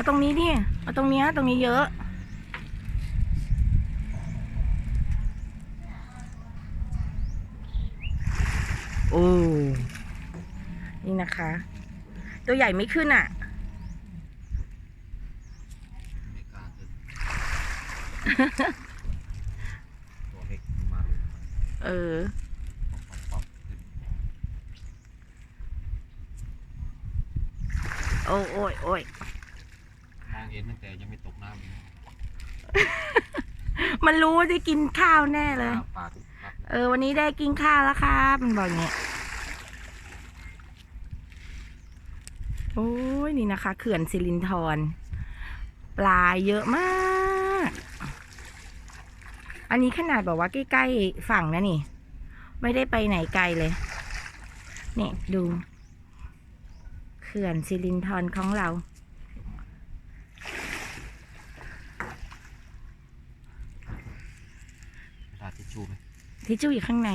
เอาตรงนี้ดิเอาตรงเนี้ยตรงนี้เยอะโอ้นี่นะคะ ตัวใหญ่ไม่ขึ้นอะไม่กล้าขึ้นตัวเออ โอ้ยโอ้ย เห็นตั้งแต่ยังไม่ตกน้ำเลยมันรู้ว่าได้กินข้าวแน่เลยน้ำปากรับเออ วันนี้ได้กินข้าวแล้วครับ มันบอกอย่างเงี้ยโอ้ยนี่นะคะ เขื่อนสิรินธรปลาเยอะมาก อันนี้ขนาดบอกว่าใกล้ๆฝั่งนะนี่ ไม่ได้ไปไหนไกลเลย เนี่ยดู เขื่อนสิรินธรของเรา กระดาษ ทิชชู่ไหมทิชชู่อยู่ข้างใน